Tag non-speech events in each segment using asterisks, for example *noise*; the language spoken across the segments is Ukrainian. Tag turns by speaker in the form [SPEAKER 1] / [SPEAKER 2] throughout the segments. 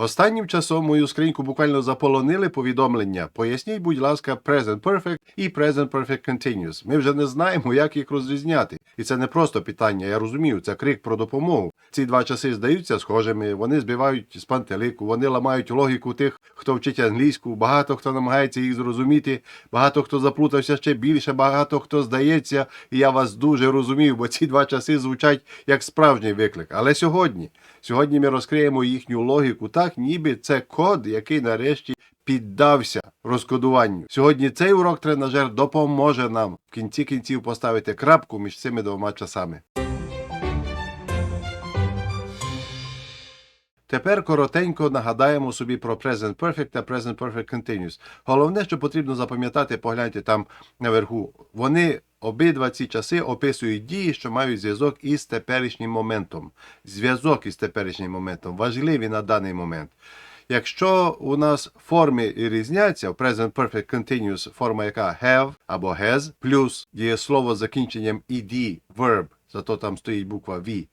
[SPEAKER 1] Останнім часом мою скриньку буквально заполонили повідомлення. Поясніть, будь ласка, Present Perfect і Present Perfect Continuous. Ми вже не знаємо, як їх розрізняти. І це не просто питання, я розумію, це крик про допомогу. Ці два часи здаються схожими, вони збивають з пантелику, вони ламають логіку тих, хто вчить англійську, багато хто намагається їх зрозуміти, багато хто заплутався ще більше, багато хто здається, і я вас дуже розумію, бо ці два часи звучать як справжній виклик. Але сьогодні, сьогодні ми розкриємо їхню логіку так, ніби це код, який нарешті піддався розкодуванню. Сьогодні цей урок тренажер допоможе нам в кінці кінців поставити крапку між цими двома часами. Тепер коротенько нагадаємо собі про Present Perfect та Present Perfect Continuous. Головне, що потрібно запам'ятати, погляньте там наверху. Вони обидва ці часи описують дії, що мають зв'язок із теперішнім моментом. Зв'язок із теперішнім моментом важливі на даний момент. Якщо у нас форми різняться, в Present Perfect Continuous форма яка have або has, плюс дієслово з закінченням ed, verb, зато там стоїть буква V,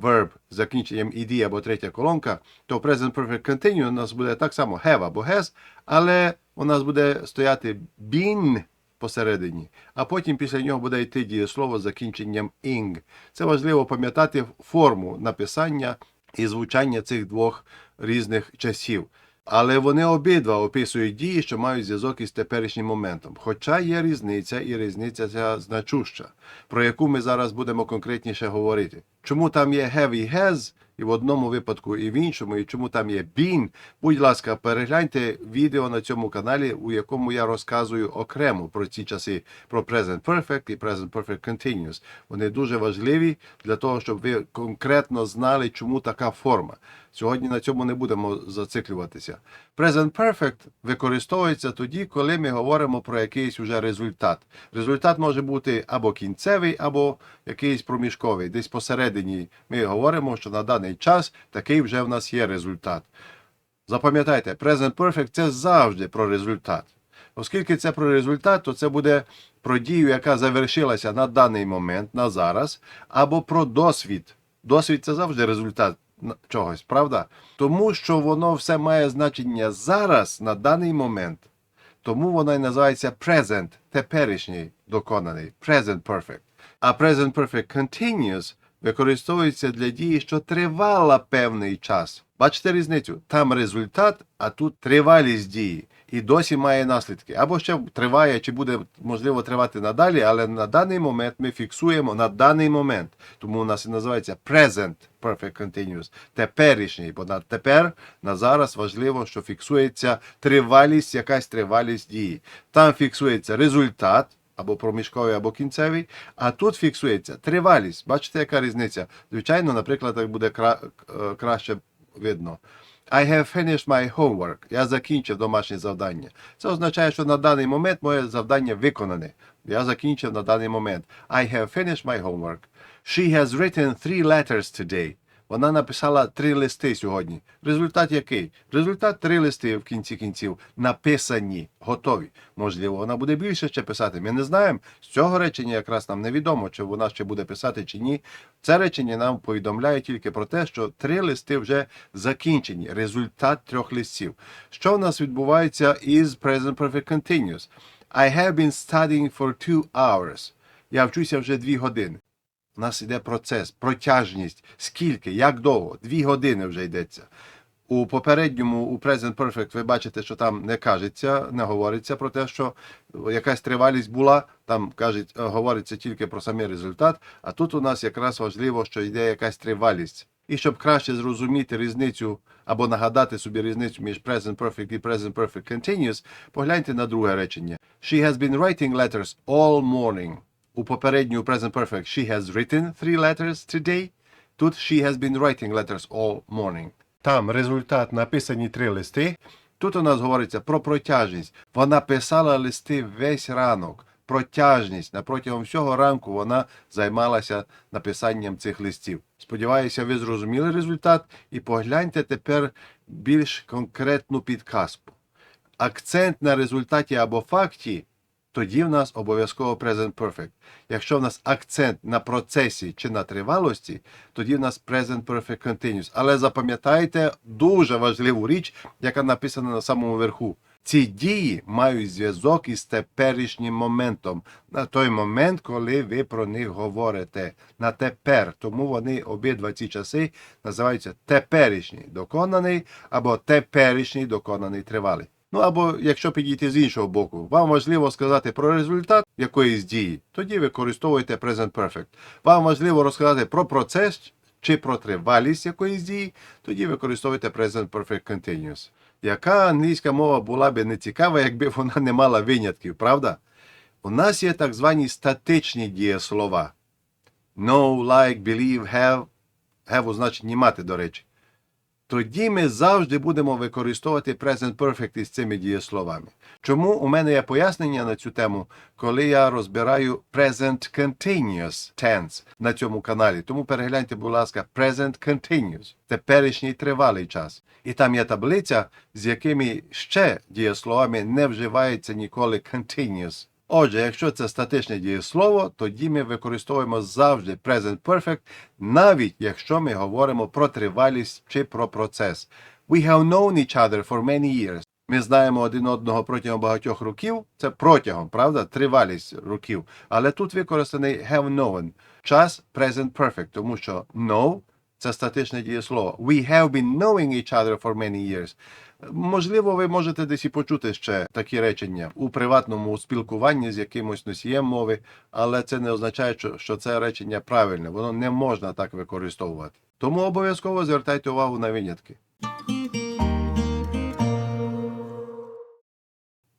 [SPEAKER 1] verb з закінченням ed або третя колонка, то Present Perfect Continuous у нас буде так само have або has, але у нас буде стояти been посередині, а потім після нього буде йти дієслово з закінченням ing. Це важливо пам'ятати форму написання і звучання цих двох різних часів. Але вони обидва описують дії, що мають зв'язок із теперішнім моментом. Хоча є різниця, і різниця ця значуща, про яку ми зараз будемо конкретніше говорити. Чому там є have і has, і в одному випадку, і в іншому, і чому там є been, будь ласка, перегляньте відео на цьому каналі, у якому я розказую окремо про ці часи, про Present Perfect і Present Perfect Continuous. Вони дуже важливі для того, щоб ви конкретно знали, чому така форма. Сьогодні на цьому не будемо зациклюватися. Present Perfect використовується тоді, коли ми говоримо про якийсь уже результат. Результат може бути або кінцевий, або якийсь проміжковий. Десь посередині ми говоримо, що на даний час такий вже в нас є результат. Запам'ятайте, Present Perfect це завжди про результат. Оскільки це про результат, то це буде про дію, яка завершилася на даний момент, на зараз, або про досвід. Досвід це завжди результат чогось, правда? Тому що воно все має значення зараз, на даний момент. Тому воно і називається present, теперішній доконаний, present perfect. А present perfect continuous використовується для дії, що тривала певний час. Бачите різницю? Там результат, а тут тривалість дії. І досі має наслідки. Або ще триває, чи буде можливо тривати надалі, але на даний момент ми фіксуємо на даний момент. Тому у нас і називається present perfect continuous, теперішній, бо на тепер, на зараз важливо, що фіксується тривалість, якась тривалість дії. Там фіксується результат. Або проміжковий, або кінцевий, а тут фіксується тривалість. Бачите, яка різниця? Звичайно, наприклад, так буде кра- е, краще видно. I have finished my homework. Я закінчив домашнє завдання. Це означає, що на даний момент моє завдання виконане. Я закінчив на даний момент. I have finished my homework. She has written three letters today. Вона написала три листи сьогодні. Результат який? Результат три листи в кінці кінців написані, готові. Можливо, вона буде більше ще писати. Ми не знаємо. З цього речення якраз нам невідомо, чи вона ще буде писати чи ні. Це речення нам повідомляє тільки про те, що три листи вже закінчені. Результат трьох листів. Що в нас відбувається із Present Perfect Continuous? I have been studying for two hours. Я вчуся вже дві години. У нас йде процес, протяжність. Скільки, як довго? Дві години вже йдеться. У попередньому, у Present Perfect, ви бачите, що там не кажеться, не говориться про те, що якась тривалість була, там кажуть, е, говориться тільки про самий результат, а тут у нас якраз важливо, що йде якась тривалість. І щоб краще зрозуміти різницю або нагадати собі різницю між Present Perfect і Present Perfect Continuous, погляньте на друге речення. She has been writing letters all morning. У попередньому Present Perfect she has written three letters today. Тут she has been writing letters all morning. Там результат написані три листи. Тут у нас говориться про протяжність. Вона писала листи весь ранок. Протяжність. На протягом всього ранку вона займалася написанням цих листів. Сподіваюся, ви зрозуміли результат і погляньте тепер більш конкретну підказку. Акцент на результаті або факті тоді в нас обов'язково present perfect. Якщо в нас акцент на процесі чи на тривалості, тоді в нас present perfect continuous. Але запам'ятайте дуже важливу річ, яка написана на самому верху. Ці дії мають зв'язок із теперішнім моментом, на той момент, коли ви про них говорите. На тепер. Тому вони обидва ці часи називаються теперішній доконаний або теперішній доконаний тривалий. Ну або якщо підійти з іншого боку, вам важливо сказати про результат якоїсь дії, тоді використовуєте present perfect. Вам важливо розказати про процес чи про тривалість якоїсь дії, тоді використовуєте present perfect continuous. Яка англійська мова була би не цікава, якби вона не мала винятків, правда? У нас є так звані статичні дієслова. Know, like, believe, have. Have у значенні мати, до речі. Тоді ми завжди будемо використовувати present perfect із цими дієсловами. Чому у мене є пояснення на цю тему, коли я розбираю present continuous tense на цьому каналі. Тому перегляньте, будь ласка, present continuous, теперішній тривалий час. І там є таблиця, з якими ще дієсловами не вживається ніколи continuous. Отже, якщо це статичне дієслово, тоді ми використовуємо завжди present perfect, навіть якщо ми говоримо про тривалість чи про процес. We have known each other for many years. Ми знаємо один одного протягом багатьох років. Це протягом, правда? Тривалість років. Але тут використаний have known. Час present perfect, тому що know це статичне дієслово. We have been knowing each other for many years. Можливо, ви можете десь і почути ще такі речення у приватному спілкуванні з якимось носієм мови, але це не означає, що- це речення правильне. Воно не можна так використовувати. Тому обов'язково звертайте увагу на винятки.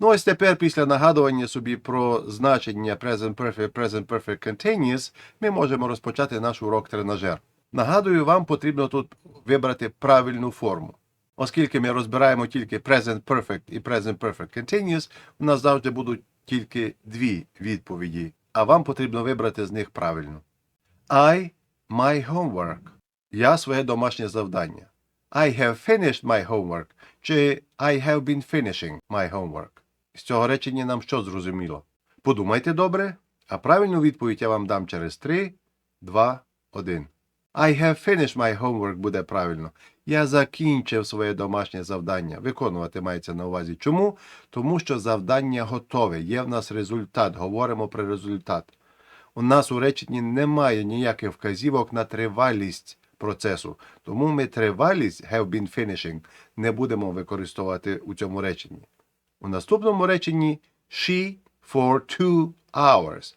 [SPEAKER 1] Ну, ось тепер, після нагадування собі про значення Present Perfect, Present Perfect Continuous, ми можемо розпочати наш урок тренажер. Нагадую, вам потрібно тут вибрати правильну форму. Оскільки ми розбираємо тільки Present Perfect і Present Perfect Continuous, у нас завжди будуть тільки дві відповіді, а вам потрібно вибрати з них правильну. I my homework. Я своє домашнє завдання. I have finished my homework. Чи I have been finishing my homework. З цього речення нам що зрозуміло? Подумайте добре, а правильну відповідь я вам дам через 3, 2, 1. I have finished my homework буде правильно. Я закінчив своє домашнє завдання. Виконувати мається на увазі. Чому? Тому що завдання готове. Є в нас результат. Говоримо про результат. У нас у реченні немає ніяких вказівок на тривалість процесу. Тому ми тривалість have been finishing не будемо використовувати у цьому реченні. У наступному реченні she for two hours.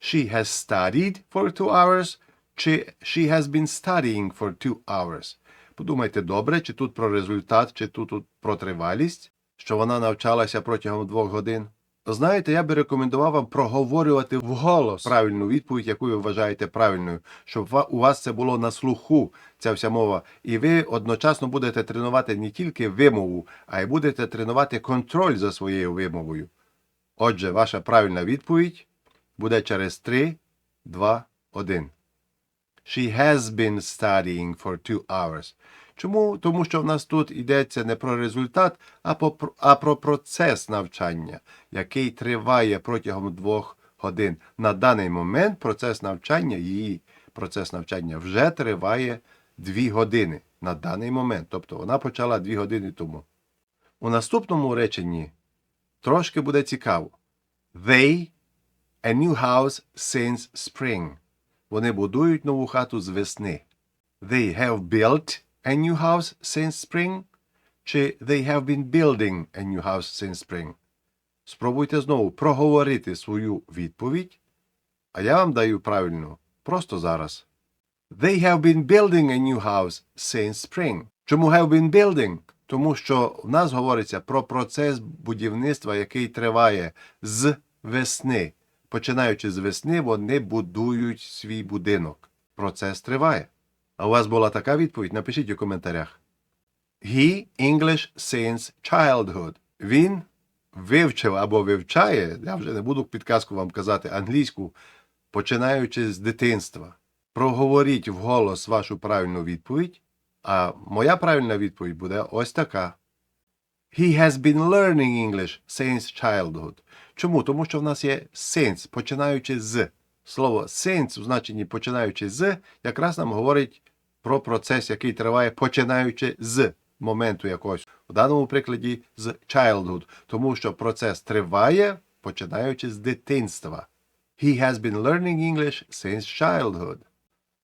[SPEAKER 1] She has studied for two hours, чи she has been studying for two hours. Подумайте добре, чи тут про результат, чи тут, про тривалість, що вона навчалася протягом двох годин. Знаєте, я би рекомендував вам проговорювати вголос правильну відповідь, яку ви вважаєте правильною, щоб у вас це було на слуху, ця вся мова. І ви одночасно будете тренувати не тільки вимову, а й будете тренувати контроль за своєю вимовою. Отже, ваша правильна відповідь буде через 3, 2, 1. She has been studying for two hours. Чому? Тому що в нас тут йдеться не про результат, а, по, а про процес навчання, який триває протягом двох годин. На даний момент процес навчання, її процес навчання вже триває дві години. На даний момент. Тобто вона почала дві години тому. У наступному реченні трошки буде цікаво. They a new house since spring. Вони будують нову хату з весни. They have built a new house since spring. Чи they have been building a new house since spring. Спробуйте знову проговорити свою відповідь, а я вам даю правильну просто зараз. They have been building a new house since spring. Чому have been building? Тому що в нас говориться про процес будівництва, який триває з весни. Починаючи з весни, вони будують свій будинок. Процес триває. А у вас була така відповідь? Напишіть у коментарях. He English since childhood. Він вивчив або вивчає, я вже не буду підказку вам казати англійську, починаючи з дитинства. Проговоріть вголос вашу правильну відповідь, а моя правильна відповідь буде ось така. He has been learning English since childhood. Чому? Тому що в нас є since, починаючи з. Слово since у значенні починаючи з, якраз нам говорить про процес, який триває починаючи з моменту якогось. У даному прикладі з childhood, тому що процес триває починаючи з дитинства. He has been learning English since childhood.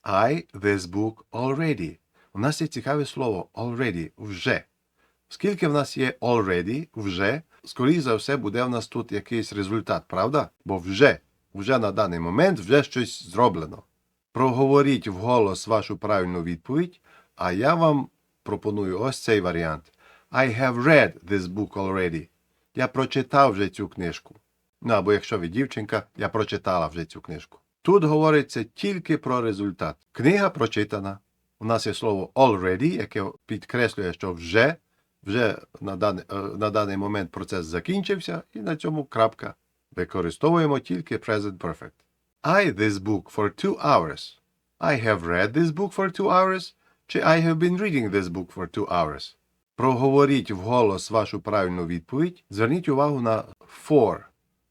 [SPEAKER 1] I this book already. У нас є цікаве слово already, вже. Оскільки в нас є already, вже, скоріше за все, буде в нас тут якийсь результат, правда? Бо вже, вже на даний момент вже щось зроблено. Проговоріть вголос вашу правильну відповідь, а я вам пропоную ось цей варіант. I have read this book already. Я прочитав вже цю книжку. Ну або якщо ви дівчинка, я прочитала вже цю книжку. Тут говориться тільки про результат. Книга прочитана. У нас є слово already, яке підкреслює, що вже, вже на даний, е, на даний момент процес закінчився, і на цьому крапка. Використовуємо тільки present perfect. I this book for two hours. I have read this book for two hours. Чи I have been reading this book for two hours. Проговоріть вголос вашу правильну відповідь. Зверніть увагу на for.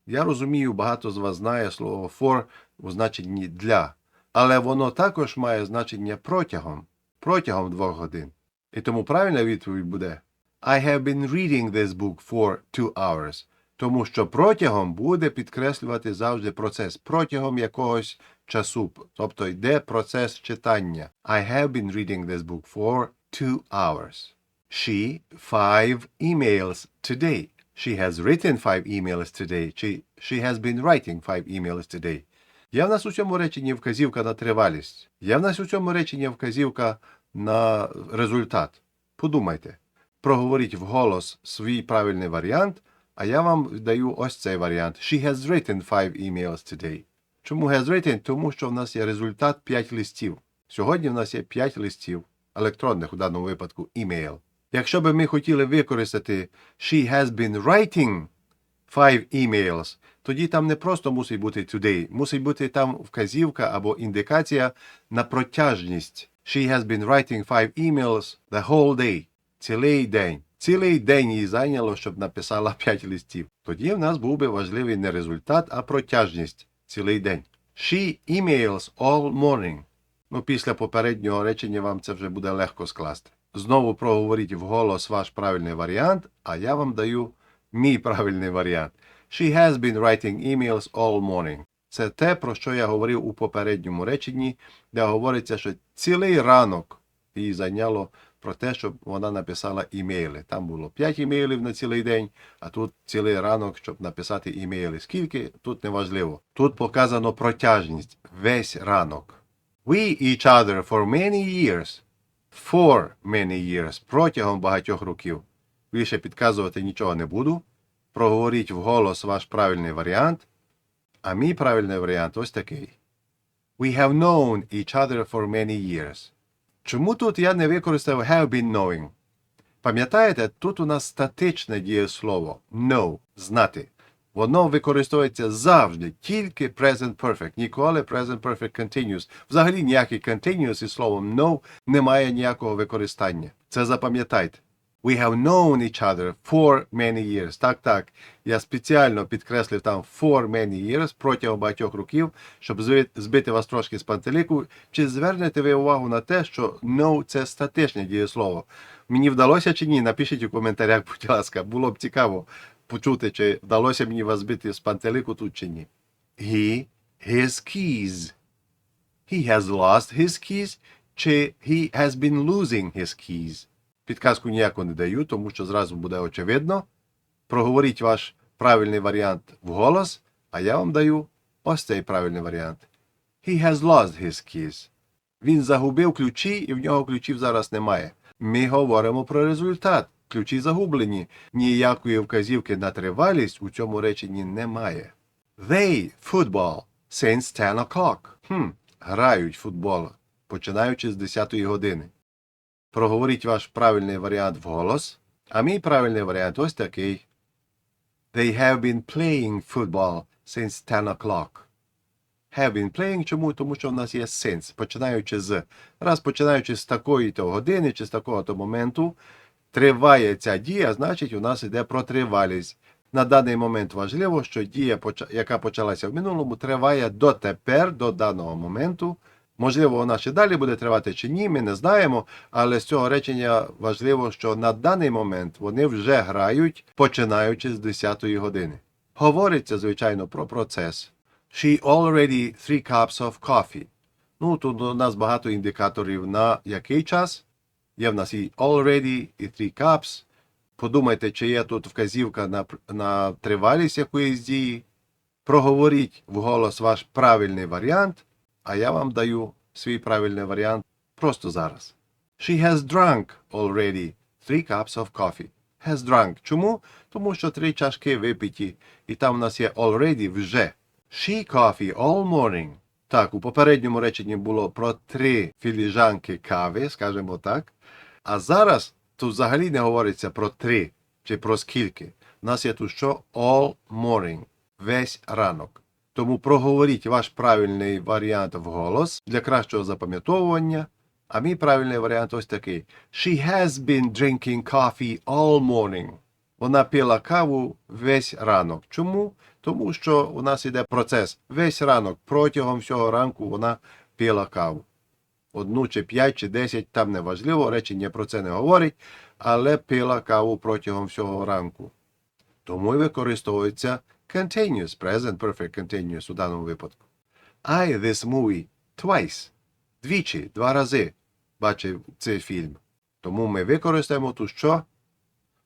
[SPEAKER 1] Я розумію, багато з вас знає слово for у значенні для, але воно також має значення протягом, протягом двох годин. І тому правильна відповідь буде I have been reading this book for two hours. Тому що протягом буде підкреслювати завжди процес протягом якогось часу, тобто йде процес читання. I have been reading this book for two hours. She five emails today. She has written five emails today. She, she has been writing five emails today. Є в нас у цьому реченні вказівка на тривалість. Є в нас у цьому реченні вказівка на результат. Подумайте. Проговоріть вголос свій правильний варіант, а я вам даю ось цей варіант. She has written five emails today. Чому has written? Тому що в нас є результат 5 листів. Сьогодні в нас є 5 листів, електронних у даному випадку email. Якщо би ми хотіли використати She has been writing five emails, тоді там не просто мусить бути today, мусить бути там вказівка або індикація на протяжність. She has been writing five emails the whole day. Цілий день. Цілий день їй зайняло, щоб написала *laughs* 5 листів. Тоді в нас був би важливий не результат, а протяжність. Цілий день. She emails all morning. Ну, після попереднього речення вам це вже буде легко скласти. Знову проговоріть вголос ваш правильний варіант, а я вам даю мій правильний варіант. She has been writing emails all morning. Це те, про що я говорив у попередньому реченні, де говориться, що цілий ранок їй зайняло про те, щоб вона написала імейли. Там було 5 імейлів на цілий день, а тут цілий ранок, щоб написати імейли. Скільки тут неважливо. Тут показано протяжність весь ранок. We each other for many years. For many years. Протягом багатьох років. Більше підказувати нічого не буду. Проговоріть вголос ваш правильний варіант. А мій правильний варіант ось такий. We have known each other for many years. Чому тут я не використав have been knowing? Пам'ятаєте, тут у нас статичне дієслово know, знати. Воно використовується завжди, тільки present perfect, ніколи present perfect continuous. Взагалі ніякий continuous із словом know немає ніякого використання. Це запам'ятайте. We have known each other for many years. Так, так. Я спеціально підкреслив там for many years протягом багатьох років, щоб збити вас трошки з пантелику. Чи звернете ви увагу на те, що know – це статичне дієслово? Мені вдалося чи ні? Напишіть у коментарях, *laughs* будь ласка. Було б цікаво почути, чи вдалося мені вас збити з пантелику тут чи ні. He, his keys. He has lost his keys, чи he has been losing his keys. Підказку ніяку не даю, тому що зразу буде очевидно. Проговоріть ваш правильний варіант вголос, а я вам даю ось цей правильний варіант. He has lost his keys. Він загубив ключі, і в нього ключів зараз немає. Ми говоримо про результат. Ключі загублені. Ніякої вказівки на тривалість у цьому реченні немає. They football since 10 o'clock. Хм, грають футбол, починаючи з 10 години. Проговоріть ваш правильний варіант вголос, а мій правильний варіант ось такий. They have been playing football since 10 o'clock. Have been playing чому? Тому що в нас є since, починаючи з. Раз починаючи з такої-то години чи з такого-то моменту, триває ця дія, значить у нас йде про тривалість. На даний момент важливо, що дія, яка почалася в минулому, триває дотепер, до даного моменту. Можливо, вона ще далі буде тривати чи ні, ми не знаємо, але з цього речення важливо, що на даний момент вони вже грають, починаючи з 10-ї години. Говориться, звичайно, про процес. She already three cups of coffee. Ну, тут у нас багато індикаторів на який час. Є в нас і already, і three cups. Подумайте, чи є тут вказівка на, на тривалість якоїсь дії. Проговоріть вголос ваш правильний варіант, а я вам даю свій правильний варіант просто зараз. She has drunk already three cups of coffee. Has drunk. Чому? Тому що три чашки випиті, і там у нас є already вже. She coffee all morning. Так, у попередньому реченні було про три філіжанки кави, скажімо так. А зараз тут взагалі не говориться про три чи про скільки. У нас є тут що all morning, весь ранок. Тому проговоріть ваш правильний варіант вголос для кращого запам'ятовування. А мій правильний варіант ось такий: She has been drinking coffee all morning. Вона пила каву весь ранок. Чому? Тому що у нас іде процес. Весь ранок протягом всього ранку вона пила каву одну чи п'ять, чи десять, там не важливо, речення про це не говорить, але пила каву протягом всього ранку. Тому і використовується continuous, present perfect continuous у даному випадку. I this movie twice. Двічі, два рази бачив цей фільм. Тому ми використаємо тут що?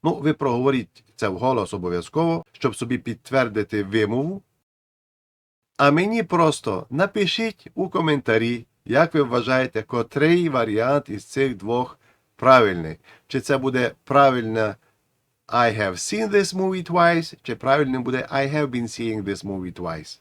[SPEAKER 1] Ну, ви проговоріть це вголос обов'язково, щоб собі підтвердити вимову. А мені просто напишіть у коментарі, як ви вважаєте, котрий варіант із цих двох правильний. Чи це буде правильно I have seen this movie twice, чи правильним буде I have been seeing this movie twice.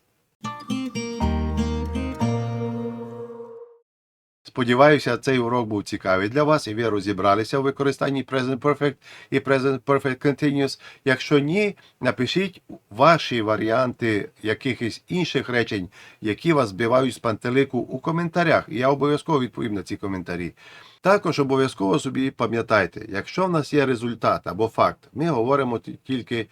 [SPEAKER 1] Сподіваюся, цей урок був цікавий для вас і ви розібралися у використанні Present Perfect і Present Perfect Continuous. Якщо ні, напишіть ваші варіанти якихось інших речень, які вас збивають з пантелику у коментарях. Я обов'язково відповім на ці коментарі. Також обов'язково собі пам'ятайте, якщо в нас є результат або факт, ми говоримо тільки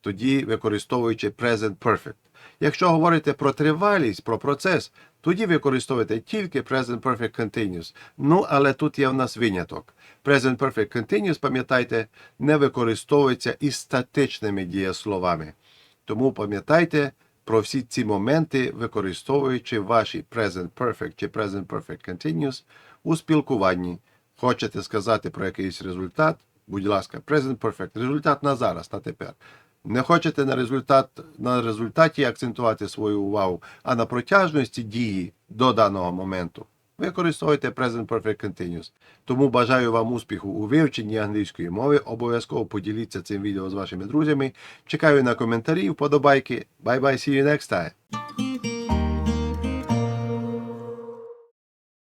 [SPEAKER 1] тоді використовуючи Present Perfect. Якщо говорите про тривалість, про процес, тоді використовуйте тільки Present Perfect Continuous. Ну, але тут є в нас виняток. Present Perfect Continuous, пам'ятайте, не використовується із статичними дієсловами. Тому пам'ятайте про всі ці моменти, використовуючи ваші Present Perfect чи Present Perfect Continuous у спілкуванні. Хочете сказати про якийсь результат? Будь ласка, Present Perfect. Результат на зараз, на тепер. Не хочете на результат на результаті акцентувати свою увагу, а на протяжності дії до даного моменту. Використовуйте Present Perfect Continuous. Тому бажаю вам успіху у вивченні англійської мови. Обов'язково поділіться цим відео з вашими друзями. Чекаю на коментарі, вподобайки. Bye bye, see you next time.